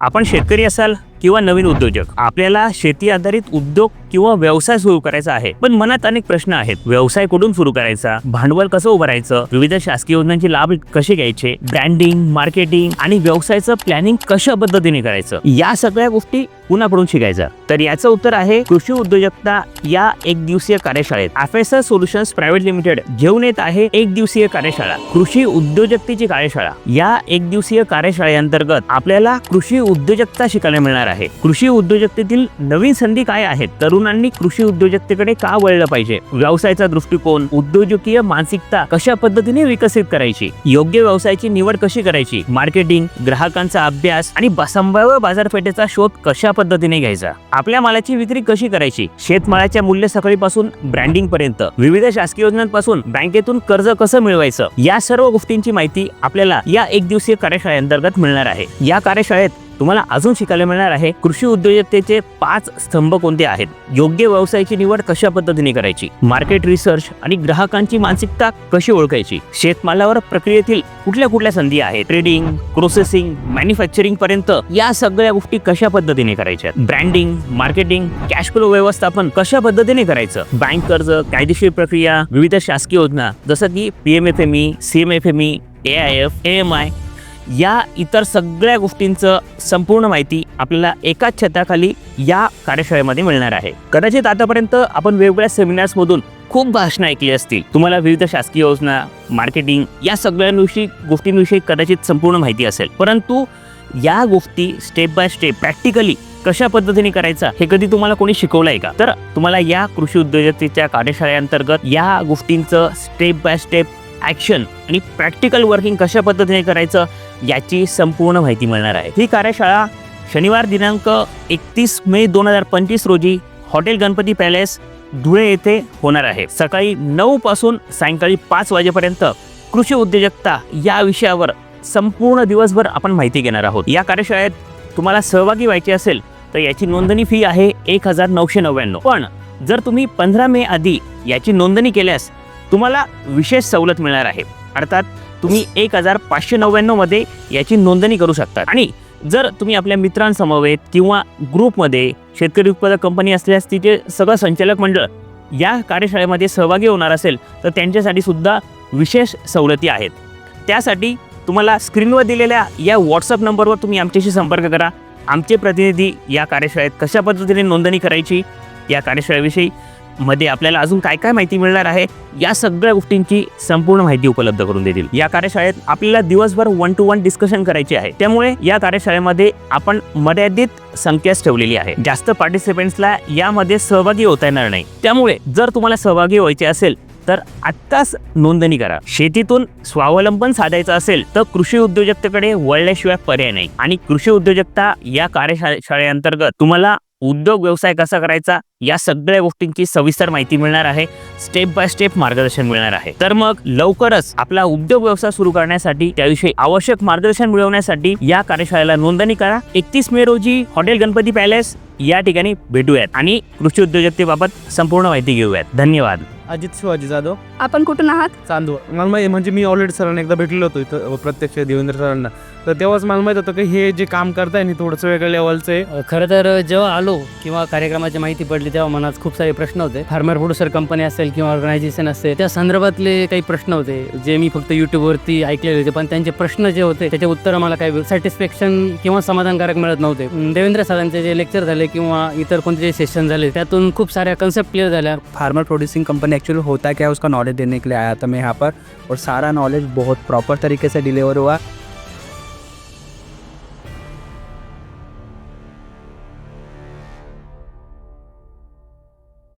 आपण शेतकरी असाल किंवा नवीन उद्योजक आपल्याला शेती आधारित उद्योग किंवा व्यवसाय सुरू करायचा आहे. पण मनात अनेक प्रश्न आहेत. व्यवसाय कुठून सुरू करायचा? भांडवल कसं उभारायचं? विविध शासकीय योजनांचे लाभ कसे घ्यायचे? ब्रँडिंग मार्केटिंग आणि व्यवसायाचं प्लॅनिंग कशा पद्धतीने करायचं? या सगळ्या गोष्टी पुन्हा शिकायचं तर याचं उत्तर आहे कृषी उद्योजकता या एक दिवसीय कार्यशाळेत. अफेसर सोल्युशन्स प्रायव्हेट लिमिटेड घेऊन येत आहे एक दिवसीय कार्यशाळा. कृषी उद्योजकतेची कार्यशाळा. या एक दिवसीय कार्यशाळेअंतर्गत आपल्याला कृषी उद्योजकता शिकायला मिळणार आहे. कृषी उद्योजकतेतील नवीन संधी काय आहेत? तरुणांनी कृषी उद्योजकतेकडे का वळलं पाहिजे? व्यवसायाचा दृष्टिकोन उद्योजकीय मानसिकता कशा पद्धतीने विकसित करायची? योग्य व्यवसायाची निवड कशी करायची? मार्केटिंग ग्राहकांचा अभ्यास आणि संभाव्य बाजारपेठेचा शोध कशा पद्धतीने घ्यायचा? आपल्या मालाची विक्री कशी करायची? शेतमालाच्या मूल्य सकाळीपासून ब्रँडिंग पर्यंत विविध शासकीय योजनांपासून बँकेतून कर्ज कसं मिळवायचं? या सर्व गोष्टींची माहिती आपल्याला या एक दिवसीय कार्यशाळेअंतर्गत मिळणार आहे. या कार्यशाळेत तुम्हाला अजून शिकायला मिळणार आहे कृषी उद्योजकतेचे पाच स्तंभ कोणते आहेत? योग्य व्यवसायाची निवड कशा पद्धतीने करायची? मार्केट रिसर्च आणि ग्राहकांची मानसिकता कशी ओळखायची? शेतमालावर प्रक्रियेतील कुठल्या कुठल्या संधी आहेत? ट्रेडिंग प्रोसेसिंग मॅन्युफॅक्चरिंग पर्यंत या सगळ्या गोष्टी कशा पद्धतीने करायच्या ब्रँडिंग मार्केटिंग कॅश फ्लो व्यवस्थापन कशा पद्धतीने करायचं? बँक कर्ज कायदेशीर प्रक्रिया विविध शासकीय योजना जसं की पी एम एफ एम या इतर सगळ्या गोष्टींचं संपूर्ण माहिती आपल्याला एकाच छताखाली या कार्यशाळेमध्ये मिळणार आहे. कदाचित आतापर्यंत आपण वेगवेगळ्या सेमिनार्समधून खूप भाषणं ऐकली असतील. तुम्हाला विविध शासकीय योजना मार्केटिंग या सगळ्यांविषयी गोष्टींविषयी कदाचित संपूर्ण माहिती असेल. परंतु या गोष्टी स्टेप बाय स्टेप प्रॅक्टिकली कशा पद्धतीने करायचा हे कधी तुम्हाला कोणी शिकवलं आहे का? तर तुम्हाला या कृषी उद्योजकतेच्या कार्यशाळेअंतर्गत या गोष्टींचं स्टेप बाय स्टेप ॲक्शन आणि प्रॅक्टिकल वर्किंग कशा पद्धतीने करायचं याची संपूर्ण माहिती मिळणार आहे. ही कार्यशाळा शनिवार दिनांक एकतीस मे दोन हजार पंचवीस रोजी हॉटेल गणपती पॅलेस धुळे येथे होणार आहे. सकाळी नऊ पासून सायंकाळी पाच वाजेपर्यंत कृषी उद्योजकता या विषयावर संपूर्ण दिवसभर आपण माहिती घेणार आहोत. या कार्यशाळेत तुम्हाला सहभागी व्हायचे असेल तर याची नोंदणी फी आहे एक हजार नऊशे नव्याण्णव. पण जर तुम्ही पंधरा मे आधी याची नोंदणी केल्यास तुम्हाला विशेष सवलत मिळणार आहे. अर्थात तुम्ही एक हजार पाचशे नव्याण्णवमध्ये याची नोंदणी करू शकता आणि जर तुम्ही आपल्या मित्रांसमवेत किंवा ग्रुपमध्ये शेतकरी उत्पादक कंपनी असल्यास तिचे सगळं संचालक मंडळ या कार्यशाळेमध्ये सहभागी होणार असेल तर त्यांच्यासाठी सुद्धा विशेष सवलती आहेत. त्यासाठी तुम्हाला स्क्रीनवर दिलेल्या या व्हॉट्सअप नंबरवर तुम्ही आमच्याशी संपर्क करा. आमचे प्रतिनिधी या कार्यशाळेत कशा पद्धतीने नोंदणी करायची या कार्यशाळेविषयी मध्ये आपल्याला अजून काय काय माहिती मिळणार आहे या सगळ्या गोष्टींची संपूर्ण माहिती उपलब्ध करून देतील. या कार्यशाळेत आपल्याला दिवसभर वन टू वन डिस्कशन करायचे आहे. त्यामुळे या कार्यशाळेमध्ये आपण मर्यादित संख्याच ठेवलेली आहे. जास्त पार्टिसिपेंट्सला यामध्ये सहभागी होता येणार नाही. त्यामुळे जर तुम्हाला सहभागी व्हायचे असेल तर आत्ताच नोंदणी करा. शेतीतून स्वावलंबन साधायचं असेल तर कृषी उद्योजकतेकडे वळल्याशिवाय पर्याय नाही. आणि कृषी उद्योजकता या कार्यशाळेअंतर्गत तुम्हाला उद्योग व्यवसाय कसा करायचा या सगळ्या गोष्टींची सविस्तर माहिती मिळणार आहे. स्टेप बाय स्टेप मार्गदर्शन मिळणार आहे. तर मग लवकरच आपला उद्योग व्यवसाय सुरू करण्यासाठी त्याविषयी आवश्यक मार्गदर्शन मिळवण्यासाठी या कार्यशाळेला नोंदणी करा. एकतीस मे रोजी हॉटेल गणपती पॅलेस या ठिकाणी भेटूयात. आणि कृषी उद्योजकतेबाबत संपूर्ण माहिती घेऊयात. धन्यवाद. अजित शिवाजी जाधव. आपण कुठून आहात? चांदूर मला माहिती म्हणजे मी ऑलरेडी सरांना एकदा भेटलेलो होतो इथं प्रत्यक्ष देवेंद्र सरांना. तर तेव्हाच मला माहीत होतं की हे जे काम करताय ना थोडंसं वेगळ्या लेवलचं आहे. खरं तर जेव्हा आलो किंवा कार्यक्रमाची माहिती पडली तेव्हा मनात खूप सारे प्रश्न होते. फार्मर प्रोड्युसर कंपनी असेल किंवा ऑर्गनायझेशन असेल त्या संदर्भातले काही प्रश्न होते जे मी फक्त युट्यूबवरती ऐकलेले होते. पण त्यांचे प्रश्न जे होते त्याचे उत्तर मला काही सॅटिस्फॅक्शन किंवा समाधानकारक मिळत नव्हते. देवेंद्र सरांचे जे लेक्चर झाले किंवा इतर कोणते जे सेशन झाले त्यातून खूप साऱ्या कन्सेप्ट क्लिअर झाल्या. फार्मर प्रोड्यूसिंग कंपनी एक्चुअल होता क्या है उसका नॉलेज देने के लिए आया था मैं यहाँ पर। और सारा नॉलेज बहुत प्रॉपर तरीके से डिलीवर हुआ।